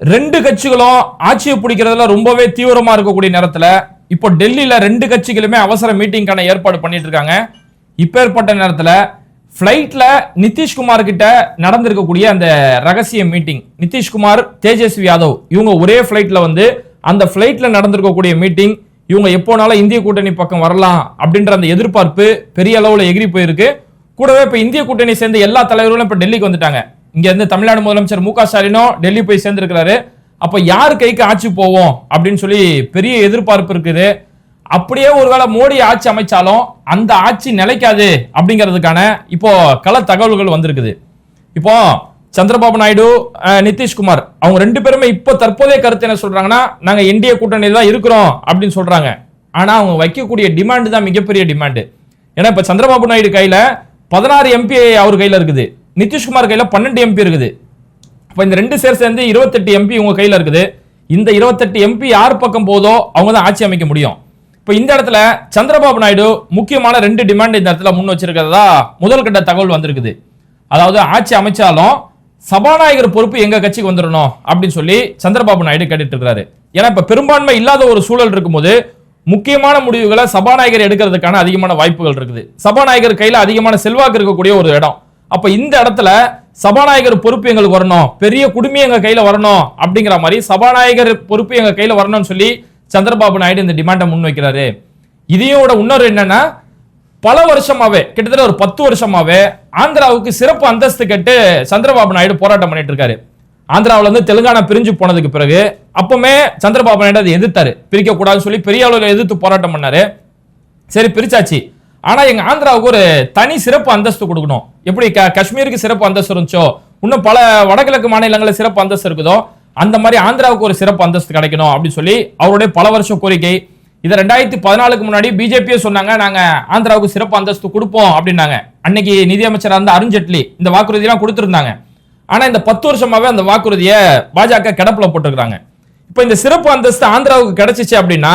ரெண்டு கட்சிகளும் ஆட்சியை பிடிக்கிறதுல ரொம்பவே தீவிரமா இருக்கக்கூடிய நேரத்துல இப்போ டெல்லியில ரெண்டு கட்சிகளுமே அவசர மீட்டிங்கான ஏற்பாடு பண்ணிட்டு இருக்காங்க. இப்பேற்பட்ட நேரத்துல ஃப்ளைட்டில் நிதிஷ்குமார் கிட்ட நடந்திருக்கக்கூடிய அந்த ரகசிய மீட்டிங் நிதிஷ்குமார் தேஜஸ்வி யாதவ் இவங்க ஒரே ஃப்ளைட்டில் வந்து அந்த ஃப்ளைட்டில் நடந்திருக்கக்கூடிய மீட்டிங் இவங்க எப்போனாலும் இந்திய கூட்டணி பக்கம் வரலாம் அப்படின்ற அந்த எதிர்பார்ப்பு பெரிய அளவுல எகிரி போயிருக்கு. கூடவே இப்ப இந்திய கூட்டணி சேர்ந்த எல்லா தலைவர்களும் இப்ப டெல்லிக்கு வந்துட்டாங்க. இங்க இருந்து தமிழ்நாடு முதலமைச்சர் மு க ஸ்டாலினும் டெல்லி போய் சேர்ந்திருக்கிறாரு. அப்ப யார் கைக்கு ஆட்சி போவோம் அப்படின்னு சொல்லி பெரிய எதிர்பார்ப்பு இருக்குது. அப்படியே ஒருவேளை மோடி ஆட்சி அமைச்சாலும் அந்த ஆட்சி நிலைக்காது அப்படிங்கிறதுக்கான இப்போ கள தகவல்கள் வந்திருக்குது. இப்போ சந்திரபாபு நாயுடு நிதிஷ்குமார் அவங்க ரெண்டு பேருமே இப்போ தற்போதைய கருத்து என்ன சொல்றாங்கன்னா நாங்க என்டிஏ கூட்டணியில் தான் இருக்கிறோம் அப்படின்னு சொல்றாங்க. ஆனா அவங்க வைக்கக்கூடிய டிமாண்டு தான் மிகப்பெரிய டிமாண்டு. ஏன்னா இப்ப சந்திரபாபு நாயுடு கையில பதினாறு எம்பி அவர் கையில இருக்குது. நிதிஷ்குமார் கையில் பன்னெண்டு எம்பி இருக்குது. இப்போ இந்த ரெண்டு சேர் சேர்ந்து இருபத்தெட்டு எம்பி உங்க கையில் இருக்குது. இந்த இருபத்தெட்டு எம்பி யார் பக்கம் போதோ அவங்க தான் ஆட்சி அமைக்க முடியும். இப்போ இந்த இடத்துல சந்திரபாபு நாயுடு முக்கியமான ரெண்டு டிமாண்ட் இந்த இடத்துல முன் வச்சிருக்கிறதா? முதல் கட்ட தகவல் வந்திருக்குது. அதாவது ஆட்சி அமைச்சாலும் சபாநாயகர் பொறுப்பு எங்க கட்சிக்கு வந்துடணும் அப்படின்னு சொல்லி சந்திரபாபு நாயுடு கேட்டுட்டு இருக்காரு ஏன்னா இப்ப பெரும்பான்மை இல்லாத ஒரு சூழல் இருக்கும்போது முக்கியமான முடிவுகளை சபாநாயகர் எடுக்கிறதுக்கான அதிகமான வாய்ப்புகள் இருக்குது. சபாநாயகர் கையில அதிகமான செல்வாக்கு இருக்கக்கூடிய ஒரு இடம். அப்ப இந்த இடத்துல சபாநாயகர் பொறுப்பு எங்களுக்கு வரணும். பெரிய குடுமி எங்க கையில வரணும் அப்படிங்கிற மாதிரி சபாநாயகர் பொறுப்பு எங்க கையில வரணும்னு சொல்லி சந்திரபாபு நாயுடு இந்த டிமாண்டை முன்வைக்கிறாரு. இதையோட இன்னொரு என்னன்னா பல வருஷமாவே கிட்டத்தட்ட ஒரு பத்து வருஷமாவே ஆந்திராவுக்கு சிறப்பு அந்தஸ்து கேட்டு சந்திரபாபு நாயுடு போராட்டம் பண்ணிட்டு இருக்காரு. ஆந்திராவில இருந்து தெலுங்கானா பிரிஞ்சு போனதுக்கு பிறகு அப்பவுமே சந்திரபாபு நாயுடு அதை எதிர்த்தாரு. பிரிக்க கூடாதுன்னு சொல்லி பெரிய அளவில் எதிர்த்து போராட்டம் பண்ணாரு. சரி பிரிச்சாச்சு. ஆனா எங்க ஆந்திராவுக்கு ஒரு தனி சிறப்பு அந்தஸ்து கொடுக்கணும். எப்படி க- காஷ்மீருக்கு சிறப்பு அந்தஸ்து இருந்துச்சோ இன்னும் பல வடகிழக்கு மாநிலங்களில் சிறப்பு அந்தஸ்து இருக்குதோ அந்த மாதிரி ஆந்திராவுக்கு ஒரு சிறப்பு அந்தஸ்து கிடைக்கணும் அப்படின்னு சொல்லி அவருடைய பல வருஷ கோரிக்கை. இதை ரெண்டாயிரத்தி பதினாலுக்கு முன்னாடி பிஜேபியே சொன்னாங்க நாங்கள் ஆந்திராவுக்கு சிறப்பு அந்தஸ்து கொடுப்போம் அப்படின்னாங்க. அன்னைக்கு நிதியமைச்சராக இருந்த அருண்ஜேட்லி இந்த வாக்குறுதியெல்லாம் கொடுத்துருந்தாங்க. ஆனால் இந்த பத்து வருஷமாகவே அந்த வாக்குறுதியை பாஜக கிடப்பில் போட்டுருக்குறாங்க. இப்போ இந்த சிறப்பு அந்தஸ்து ஆந்திராவுக்கு கிடைச்சிச்சு அப்படின்னா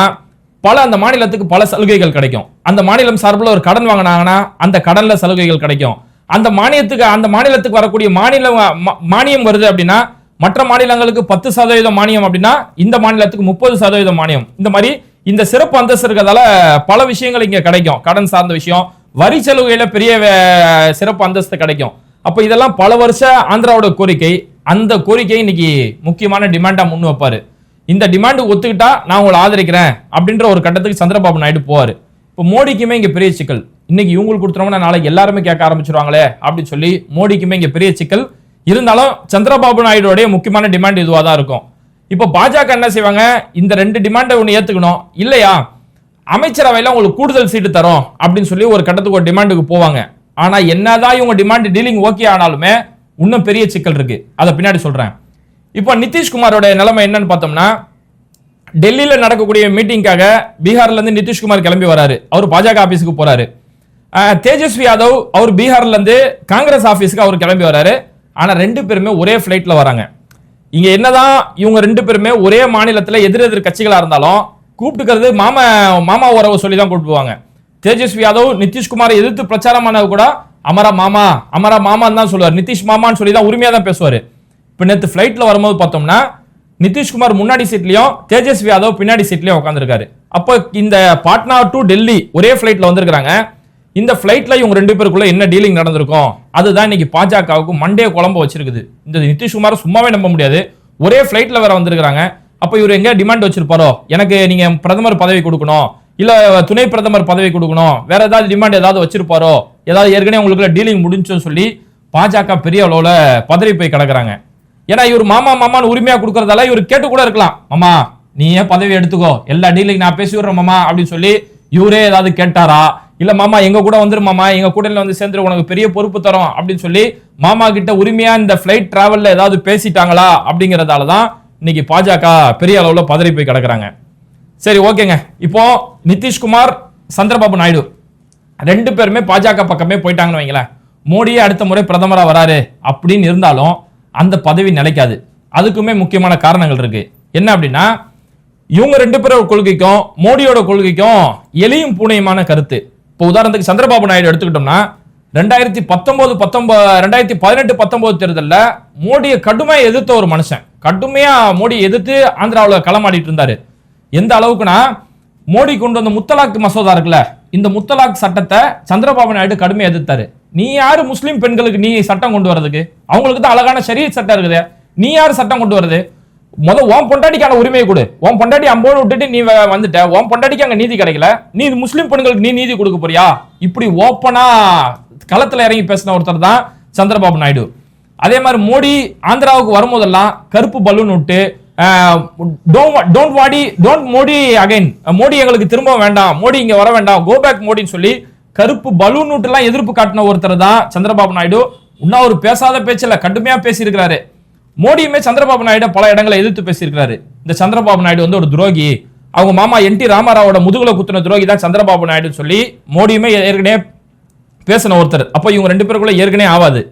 பல அந்த மாநிலத்துக்கு பல சலுகைகள் கிடைக்கும். அந்த மாநிலம் சார்பில் ஒரு கடன் வாங்கினாங்கன்னா அந்த கடனில் சலுகைகள் கிடைக்கும். அந்த மானியத்துக்கு அந்த மாநிலத்துக்கு வரக்கூடிய மாநில மா- மானியம் வருது அப்படின்னா மற்ற மாநிலங்களுக்கு பத்து சதவீதம் மானியம் அப்படின்னா இந்த மாநிலத்துக்கு முப்பது சதவீதம் மானியம். இந்த மாதிரி இந்த சிறப்பு அந்தஸ்து இருக்கிறதால பல விஷயங்கள் இங்கே கிடைக்கும். கடன் சார்ந்த விஷயம் வரி சலுகையில பெரிய சிறப்பு அந்தஸ்து கிடைக்கும். அப்போ இதெல்லாம் பல வருஷ ஆந்திராவோட கோரிக்கை. அந்த கோரிக்கை இன்னைக்கு முக்கியமான டிமாண்டா முன் வைப்பாரு. இந்த டிமாண்டு ஒத்துக்கிட்டா நான் உங்களை ஆதரிக்கிறேன் அப்படின்ற ஒரு கட்டத்துக்கு சந்திரபாபு நாயுடு போவார். இப்போ மோடிக்குமே இங்கே பெரிய சிக்கல். இன்னைக்கு இவங்களுக்கு கொடுத்துருவோம்னா நாளைக்கு எல்லாருமே கேட்க ஆரம்பிச்சிருவாங்களே அப்படின்னு சொல்லி மோடிக்குமே இங்கே பெரிய சிக்கல். இருந்தாலும் சந்திரபாபு நாயுடுடைய முக்கியமான டிமாண்ட் இதுவாக தான் இருக்கும். இப்போ பாஜக என்ன செய்வாங்க? இந்த ரெண்டு டிமாண்டை ஒன்று ஏற்றுக்கணும் இல்லையா? அமைச்சரவையில் உங்களுக்கு கூடுதல் சீட்டு தரோம் அப்படின்னு சொல்லி ஒரு கட்டத்துக்கு ஒரு டிமாண்டுக்கு போவாங்க. ஆனால் என்னதான் இவங்க டிமாண்ட் டீலிங் ஓகே ஆனாலுமே இன்னும் பெரிய சிக்கல் இருக்கு. அதை பின்னாடி சொல்றேன். இப்போ நிதிஷ்குமாரோட நிலைமை என்னன்னு பார்த்தோம்னா டெல்லியில் நடக்கக்கூடிய மீட்டிங்காக பீகார்லேருந்து நிதிஷ்குமார் கிளம்பி வராரு. அவர் பாஜக ஆஃபீஸுக்கு போறாரு. தேஜஸ்வி யாதவ் அவர் பீகார்லேருந்து காங்கிரஸ் ஆஃபீஸுக்கு அவர் கிளம்பி வராரு. ஆனால் ரெண்டு பேருமே ஒரே ஃப்ளைட்டில் வராங்க. இங்கே என்னதான் இவங்க ரெண்டு பேருமே ஒரே மாநிலத்தில் எதிரெதிர் கட்சிகளாக இருந்தாலும் கூப்பிட்டுக்கிறது மாமா மாமா உறவு சொல்லி தான் கூப்பிடுவாங்க. தேஜஸ்வி யாதவ் நிதிஷ்குமாரை எதிர்த்து பிரச்சாரமானது கூட அமரா மாமா அமரா மாமான்னு தான் சொல்லுவார். நிதிஷ் மாமான்னு சொல்லி தான் உரிமையாக தான் பேசுவார். இப்போ நேற்று ஃப்ளைட்டில் வரும்போது பார்த்தோம்னா நிதிஷ்குமார் முன்னாடி சீட்லேயும் தேஜஸ்வி யாதவ் பின்னாடி சீட்லயும் உட்காந்துருக்காரு அப்போ இந்த பாட்னா டு டெல்லி ஒரே ஃப்ளைட்டில் வந்திருக்கிறாங்க. இந்த ஃப்ளைட்டில் இவங்க ரெண்டு பேருக்குள்ள என்ன டீலிங் நடந்திருக்கும்? அதுதான் இன்னைக்கு பாஜகவுக்கு மண்டே குழம்பு வச்சிருக்குது. இந்த நிதிஷ்குமாரை சும்மாவே நம்ப முடியாது. ஒரே ஃப்ளைட்டில் வேற வந்திருக்கிறாங்க. அப்போ இவர் எங்கே டிமாண்ட் வச்சிருப்பாரோ? எனக்கு நீங்கள் பிரதமர் பதவி கொடுக்கணும். இல்லை துணை பிரதமர் பதவி கொடுக்கணும். வேற ஏதாவது டிமாண்ட் ஏதாவது வச்சிருப்பாரோ? ஏதாவது ஏற்கனவே உங்களுக்குள்ள டீலிங் முடிஞ்சுன்னு சொல்லி பாஜக பெரிய அளவில் பதறி போய் கிடக்குறாங்க. ஏன்னா இவர் மாமா மாமான்னு உரிமையா கொடுக்கறதால இவர் கேட்டு கூட இருக்கலாம். மாமா நீ ஏன் பதவி எடுத்துக்கோ? எல்லா டீலிங் நான் பேசி விடுறேன் மாமா அப்படின்னு சொல்லி இவரே ஏதாவது கேட்டாரா? இல்ல மாமா எங்க கூட வந்துரு மாமா எங்க கூட்டணியில வந்து சேர்ந்துரு உனக்கு பெரிய பொறுப்பு தரும் அப்படின்னு சொல்லி மாமா கிட்ட உரிமையா இந்த பிளைட் டிராவல்ல ஏதாவது பேசிட்டாங்களா அப்படிங்கறதால தான் இன்னைக்கு பாஜக பெரிய அளவுல பதறி போய் கிடக்குறாங்க. சரி ஓகேங்க. இப்போ நிதிஷ்குமார் சந்திரபாபு நாயுடு. ரெண்டு பேருமே பாஜக பக்கமே போயிட்டாங்கன்னு வைங்களேன். மோடியே அடுத்த முறை பிரதமரா வராரு அப்படின்னு இருந்தாலும் அந்த பதவி நிலைக்காது. அதுக்குமே முக்கியமான காரணங்கள் இருக்கு. என்ன அப்படின்னா இவங்க ரெண்டு பேரோட கொள்கைக்கும் மோடியோட கொள்கைக்கும் எலியும் பூனையுமான கருத்து. இப்போ உதாரணத்துக்கு சந்திரபாபு நாயுடு எடுத்துக்கிட்டோம்னா ரெண்டாயிரத்தி பத்தொன்பது பத்தொன்பது ரெண்டாயிரத்தி பதினெட்டு பத்தொன்பது தேர்தலில் மோடியை கடுமையாக எதிர்த்த ஒரு மனுஷன். கடுமையாக மோடி எதிர்த்து ஆந்திராவில் களமாடிட்டு இருந்தாரு. எந்த அளவுக்குன்னா மோடி கொண்டு வந்த முத்தலாக் மசோதா இருக்குல்ல இந்த முத்தலாக் சட்டத்தை சந்திரபாபு நாயுடு கடுமையாக எதிர்த்தாரு. நீ யாரு முஸ்லீம் பெண்களுக்கு நீ சட்டம் கொண்டு வர்றதுக்கு? அவங்களுக்கு தான் அழகான சரிய சட்டம் இருக்குது. நீ யாரு சட்டம் கொண்டு வர்றது? முத ஓம் பொண்டாட்டிக்கான உரிமையை கொடு. ஓம் பொண்டாட்டி அம்போடு விட்டுட்டு நீ வந்துட்ட. ஓம் பொண்டாட்டிக்கு அங்க நீதி கிடைக்கல. நீ முஸ்லீம் பெண்களுக்கு நீ நீதி கொடுக்க போறியா? இப்படி ஓப்பனா களத்துல இறங்கி பேசின ஒருத்தர் தான் சந்திரபாபு நாயுடு. அதே மாதிரி மோடி ஆந்திராவுக்கு வரும்போதெல்லாம் கருப்பு பலூன் விட்டு டோன்ட் வாடி டோன்ட் மோடி அகைன் மோடி எங்களுக்கு திரும்ப வேண்டாம். மோடி இங்க வர வேண்டாம். கோ பேக் மோடின்னு சொல்லி கருப்பு பலூன் விட்டுலாம் எதிர்ப்பு காட்டின ஒருத்தர் தான் சந்திரபாபு நாயுடு. இன்னும் அவர் பேசாத பேச்சில் கடுமையா பேசியிருக்கிறாரு. மோடியுமே சந்திரபாபு நாயுடு பல இடங்களை எதிர்த்து பேசியிருக்கிறாரு. இந்த சந்திரபாபு நாயுடு வந்து ஒரு துரோகி. அவங்க மாமா என் டி ராமாராவோட முதுகுல குத்துன துரோகி தான் சந்திரபாபு நாயுடுன்னு சொல்லி மோடியுமே ஏற்கனவே பேசின ஒருத்தர். அப்போ இவங்க ரெண்டு பேருக்குள்ள ஏற்கனவே ஆவாது.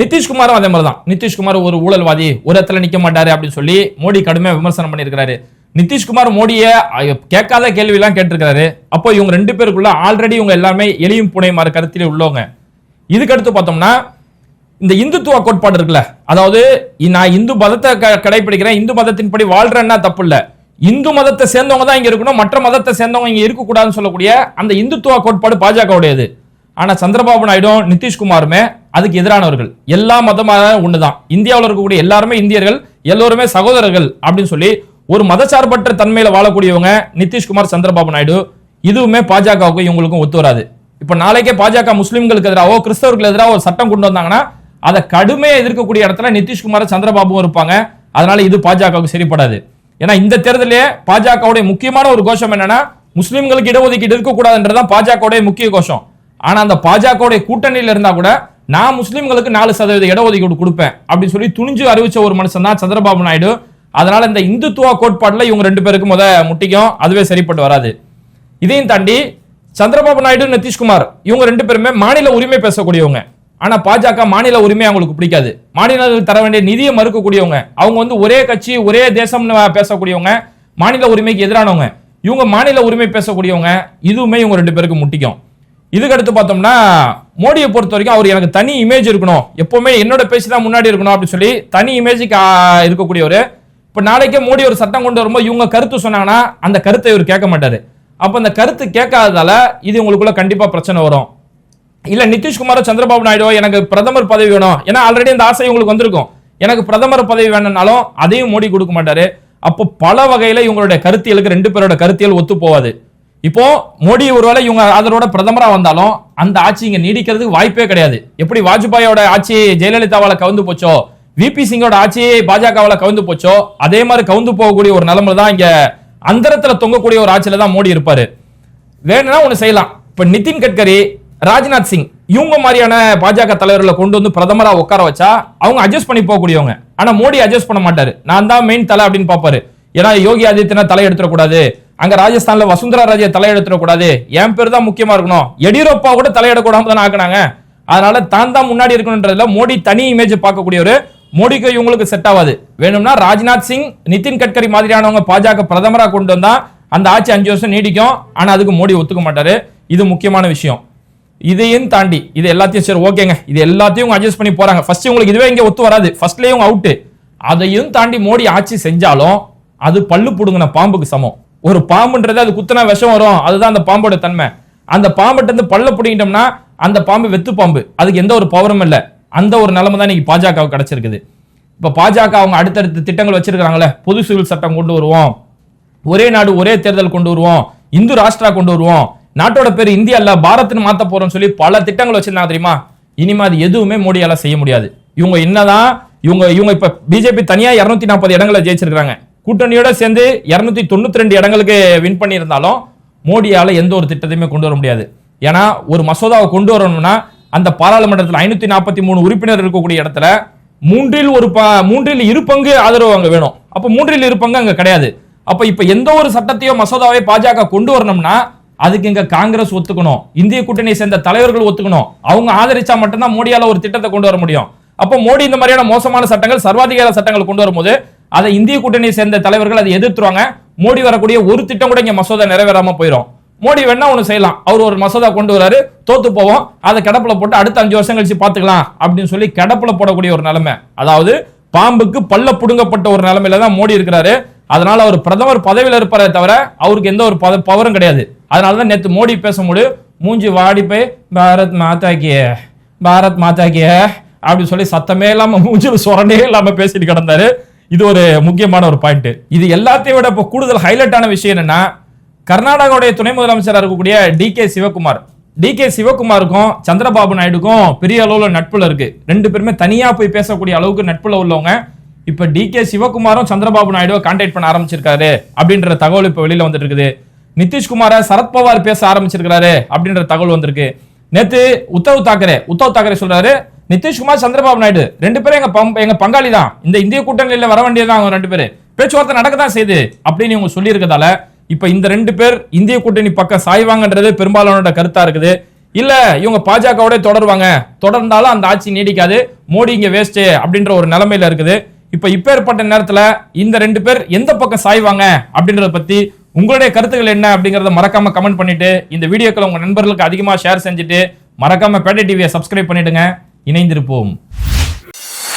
நிதிஷ்குமாரும் அதே மாதிரி தான் நிதிஷ்குமார் ஒரு ஊழல்வாதி ஒரு இடத்துல நிற்க மாட்டாரு அப்படின்னு சொல்லி மோடி கடுமையாக விமர்சனம் பண்ணியிருக்கிறாரு. நிதிஷ்குமார் மோடியை கேட்காத கேள்வியெல்லாம் கேட்டிருக்காரு அப்போ இவங்க ரெண்டு பேருக்குள்ள ஆல்ரெடி இவங்க எல்லாமே எளியும் புனைமாறு கருத்திலே உள்ளவங்க. இதுக்கு அடுத்து பார்த்தோம்னா இந்த இந்துத்துவ கோட்பாடு இருக்குல்ல அதாவது நான் இந்து மதத்தை க- கடைபிடிக்கிறேன் இந்து மதத்தின்படி வாழ்றேன்னா தப்பு இல்லை இந்து மதத்தை சேர்ந்தவங்க தான் இங்கே இருக்கணும் மற்ற மதத்தை சேர்ந்தவங்க இங்கே இருக்கக்கூடாதுன்னு சொல்லக்கூடிய அந்த இந்துத்துவ கோட்பாடு பாஜகவுடையது. ஆனால் சந்திரபாபு நாயுடும் நிதிஷ்குமாருமே அதுக்கு எதிரானவர்கள். எல்லா மதமாக ஒன்று தான் இந்தியாவில் இருக்கக்கூடிய எல்லாருமே இந்தியர்கள் எல்லோருமே சகோதரர்கள் அப்படின்னு சொல்லி ஒரு மதசார்பற்ற தன்மையில வாழக்கூடியவங்க நிதிஷ்குமார் சந்திரபாபு நாயுடு. இதுவுமே பாஜகவுக்கும் இவங்களுக்கும் ஒத்து வராது. இப்ப நாளைக்கே பாஜக முஸ்லீம்களுக்கு எதிராகவோ கிறிஸ்தவர்களுக்கு எதிராக ஒரு சட்டம் கொண்டு வந்தாங்கன்னா அதை கடுமையை எதிர்க்கக்கூடிய இடத்துல நிதிஷ்குமார் சந்திரபாபுவும் இருப்பாங்க. அதனால இது பாஜகவுக்கு சரிப்படாது. ஏன்னா இந்த தேர்தலே பாஜகவுடைய முக்கியமான ஒரு கோஷம் என்னன்னா முஸ்லீம்களுக்கு இடஒதுக்கீடு இருக்கக்கூடாதுன்றதான் பாஜகவுடைய முக்கிய கோஷம். ஆனா அந்த பாஜகவுடைய கூட்டணியில இருந்தா கூட நான் முஸ்லீம்களுக்கு நாலு சதவீத இடஒதுக்கீடு கொடுப்பேன் அப்படின்னு சொல்லி துணிஞ்சு அறிவிச்ச ஒரு மனுஷன் தான் சந்திரபாபு நாயுடு. அதனால இந்த இந்துத்துவ கோட்பாட்டில் இவங்க ரெண்டு பேருக்கும் முத முட்டிக்கும். அதுவே சரிப்பட்டு வராது. இதையும் தாண்டி சந்திரபாபு நாயுடு நிதிஷ்குமார் இவங்க ரெண்டு பேருமே மாநில உரிமை பேசக்கூடியவங்க. ஆனா பாஜக மாநில உரிமை அவங்களுக்கு பிடிக்காது. மாநிலங்களுக்கு தர வேண்டிய நிதியை மறுக்கக்கூடியவங்க. அவங்க வந்து ஒரே கட்சி ஒரே தேசம்னு பேசக்கூடியவங்க. மாநில உரிமைக்கு எதிரானவங்க. இவங்க மாநில உரிமை பேசக்கூடியவங்க. இதுவுமே இவங்க ரெண்டு பேருக்கு முட்டிக்கும். இதுக்கு அடுத்து பார்த்தோம்னா மோடியை பொறுத்த வரைக்கும் அவர் எனக்கு தனி இமேஜ் இருக்கணும். எப்பவுமே என்னோட பேசி தான் முன்னாடி இருக்கணும் அப்படின்னு சொல்லி தனி இமேஜுக்கு இருக்கக்கூடியவர். இப்போ நாளைக்கே மோடி ஒரு சட்டம் கொண்டு வரும்போது இவங்க கருத்து சொன்னாங்கன்னா அந்த கருத்தை இவர் கேட்க மாட்டார். அப்போ அந்த கருத்து கேட்காததால இது உங்களுக்குள்ள கண்டிப்பாக பிரச்சனை வரும். இல்ல நிதிஷ்குமாரோ சந்திரபாபு நாயுடோ எனக்கு பிரதமர் பதவி வேணும். ஏன்னா ஆல்ரெடி அந்த ஆசை உங்களுக்கு வந்திருக்கும். எனக்கு பிரதமர் பதவி வேணும்னாலும் அதையும் மோடி கொடுக்க மாட்டாரு. அப்போ பல வகையில இவங்களுடைய கருத்தியலுக்கு ரெண்டு பேரோட கருத்தியல் ஒத்து போவாது இப்போ மோடி ஒருவேளை இவங்க அதனோட பிரதமரா வந்தாலும் அந்த ஆட்சி இங்க நீடிக்கிறதுக்கு வாய்ப்பே கிடையாது. எப்படி வாஜ்பாயோட ஆட்சி ஜெயலலிதாவால கவுந்து போச்சோ? விபி சிங்கோட ஆட்சியே பாஜகவால கவுந்து போச்சோ? அதே மாதிரி கவுந்து போகக்கூடிய ஒரு நிலைமை தான் இங்க அந்தரத்துல தொங்கக்கூடிய ஒரு ஆட்சியில தான் மோடி இருப்பாரு. வேணும்னா ஒண்ணு செய்யலாம். இப்ப நிதின் கட்கரி ராஜ்நாத் சிங் இவங்க மாதிரியான பாஜக தலைவர்களை கொண்டு வந்து பிரதமரா உட்கார வச்சா அவங்க அட்ஜஸ்ட் பண்ணி போகக்கூடியவங்க. ஆனா மோடி அட்ஜஸ்ட் பண்ண மாட்டாரு. நான் தான் மெயின் தலை அப்படின்னு பாப்பாரு ஏன்னா யோகி ஆதித்யநாத் தலை எடுத்துடக்கூடாது. அங்க ராஜஸ்தான்ல வசுந்தரா ராஜே தலை எடுத்துடக்கூடாது. என் பேர் தான் முக்கியமா இருக்கணும். எடியூரப்பா கூட தலையிடக்கூடாம தான் ஆக்குனாங்க. அதனால தான் தான் முன்னாடி இருக்கணும்ன்றதுல மோடி தனி இமேஜ் பார்க்கக்கூடியவர். மோடிக்கு இவங்களுக்கு செட் ஆகாது வேணும்னா ராஜ்நாத் சிங் நிதின் கட்கரி மாதிரியானவங்க பாஜக பிரதமரா கொண்டு வந்தா அந்த ஆட்சி அஞ்சு வருஷம் நீடிக்கும். ஆனா அதுக்கு மோடி ஒத்துக்க மாட்டாரு. இது முக்கியமான விஷயம். இதையும் தாண்டி இது எல்லாத்தையும் சரி ஓகேங்க. இது எல்லாத்தையும் அட்ஜஸ்ட் பண்ணி போறாங்க. ஃபர்ஸ்ட் உங்களுக்கு இதுவே இங்கே ஒத்து வராது. ஃபர்ஸ்ட்லேயும் அவுட்டு அதையும் தாண்டி மோடி ஆட்சி செஞ்சாலும் அது பல்லு புடுங்கின பாம்புக்கு சமம். ஒரு பாம்புன்றது அது குத்துனா விஷம் வரும். அதுதான் அந்த பாம்போட தன்மை. அந்த பாம்புட்டு இருந்து பல்ல பிடிங்கிட்டோம்னா அந்த பாம்பு வெத்து பாம்பு. அதுக்கு எந்த ஒரு பவரும் இல்லை. அந்த ஒரு நிலைமை தான் இன்னைக்கு பாஜகவுக்கு கிடைச்சிருக்குது. இப்போ பாஜக அவங்க அடுத்தடுத்த திட்டங்கள் வச்சிருக்கிறாங்களே பொது சிவில் சட்டம் கொண்டு வருவோம். ஒரே நாடு ஒரே தேர்தல் கொண்டு வருவோம். இந்து ராஷ்டிரா கொண்டு வருவோம். நாட்டோட பேர் இந்தியா இல்ல பாரத்னு மாத்த போறோம்னு சொல்லி பல திட்டங்கள் வச்சிருந்தாங்க தெரியுமா? இனிமே அது எதுவுமே மோடியால செய்ய முடியாது. இவங்க என்னதான் இவங்க இவங்க இப்ப பிஜேபி தனியா 240 நாற்பது இடங்களை ஜெயிச்சிருக்காங்க கூட்டணியோட சேர்ந்து 292 தொண்ணூத்தி ரெண்டு இடங்களுக்கு வின் பண்ணியிருந்தாலும் மோடியால எந்த ஒரு திட்டத்தையுமே கொண்டு வர முடியாது. ஏன்னா ஒரு மசோதாவை கொண்டு வரணும்னா அந்த பாராளுமன்றத்தில் ஐநூத்தி நாற்பத்தி மூணு உறுப்பினர் இருக்கக்கூடிய இடத்துல மூன்றில் ஒரு ப- மூன்றில் இரு பங்கு ஆதரவு அங்க வேணும். அப்ப மூன்றில் இரு பங்கு அங்க கிடையாது. அப்ப இப்ப எந்த ஒரு சட்டத்தையோ மசோதாவை பாஜக கொண்டு வரணும்னா அதுக்கு இங்க காங்கிரஸ் ஒத்துக்கணும். இந்திய கூட்டணியை சேர்ந்த தலைவர்கள் ஒத்துக்கணும். அவங்க ஆதரிச்சா மட்டும்தான் மோடியால ஒரு திட்டத்தை கொண்டு வர முடியும். அப்போ மோடி இந்த மாதிரியான மோசமான சட்டங்கள் சர்வாதிகார சட்டங்கள் கொண்டு வரும்போது அதை இந்திய கூட்டணியை சேர்ந்த தலைவர்கள் அதை எதிர்த்துருவாங்க. மோடி வரக்கூடிய ஒரு திட்டம் கூட இங்க மசோதா நிறைவேறாம போயிடும் மோடி வேணா ஒன்று செய்யலாம். அவர் ஒரு மசோதா கொண்டு வராரு. தோத்து போவோம். அதை கிடப்பில் போட்டு அடுத்த அஞ்சு வருஷம் கழிச்சு பார்த்துக்கலாம் அப்படின்னு சொல்லி கிடப்பில் போடக்கூடிய ஒரு நிலைமை. அதாவது பாம்புக்கு பல்ல புடுங்கப்பட்ட ஒரு நிலைமையில தான் மோடி இருக்கிறாரு. அதனால அவர் பிரதமர் பதவியில் இருப்பாரே தவிர அவருக்கு எந்த ஒரு பத பவரும் கிடையாது. அதனால தான் நேற்று மோடி பேசும்போது மூஞ்சி வாடி போய் பாரத் மாதாக்கிய பாரத் மாதாக்கிய அப்படின்னு சொல்லி சத்தமே இல்லாமல் மூஞ்சில் சுரண்டே இல்லாமல் பேசிட்டு கிடந்தாரு. இது ஒரு முக்கியமான ஒரு பாயிண்ட். இது எல்லாத்தையும் விட இப்போ கூடுதல் ஹைலைட்டான விஷயம் என்னன்னா கர்நாடகாவுடைய துணை முதலமைச்சராக இருக்கக்கூடிய D K Shivakumar. D K சிவகுமாருக்கும் Chandrababu நாயுடுக்கும் பெரிய அளவில் நட்புல இருக்கு. ரெண்டு பேருமே தனியா போய் பேசக்கூடிய அளவுக்கு நட்புல உள்ளவங்க. இப்ப டி கே சிவகுமாரும் சந்திரபாபு நாயுடுவை கான்டாக்ட் பண்ண ஆரம்பிச்சிருக்காரு அப்படின்ற தகவல் இப்ப வெளியில வந்துட்டு இருக்குது. நிதிஷ்குமார சரத்பவார் பேச ஆரம்பிச்சிருக்கிறாரு அப்படின்ற தகவல் வந்திருக்கு. நேத்து உத்தவ் தாக்கரே உத்தவ் தாக்கரே சொல்றாரு நிதிஷ்குமார் சந்திரபாபு நாயுடு ரெண்டு பேரும் எங்க பம்- எங்க பங்காளி தான் இந்த இந்திய கூட்டணியில் வர வேண்டியதுதான் அவங்க ரெண்டு பேரும் பேச்சுவார்த்தை நடக்க தான் செய்யுது. அப்படின்னு இவங்க சொல்லியிருக்கதால இருக்கதால இப்ப இந்த ரெண்டு பேர் இந்திய கூட்டணி பக்கம் சாய்வாங்கன்றது பெரும்பாலானோட கருத்தா இருக்குது. இல்ல இவங்க பாஜகவோட தொடருவாங்க. தொடர்ந்தாலும் அந்த ஆட்சி நீடிக்காது. மோடி இங்க வேஸ்ட் அப்படின்ற ஒரு நிலைமையில இருக்குது. இப்ப இப்பேற்பட்ட நேரத்துல இந்த ரெண்டு பேர் எந்த பக்கம் சாய்வாங்க அப்படின்றத பத்தி உங்களுடைய கருத்துக்கள் என்ன அப்படிங்கறத மறக்காம கமெண்ட் பண்ணிட்டு இந்த வீடியோக்களை உங்க நண்பர்களுக்கு அதிகமா ஷேர் செஞ்சுட்டு மறக்காம பேட்டை டிவியை சப்ஸ்கிரைப் பண்ணிடுங்க. இணைந்திருப்போம்.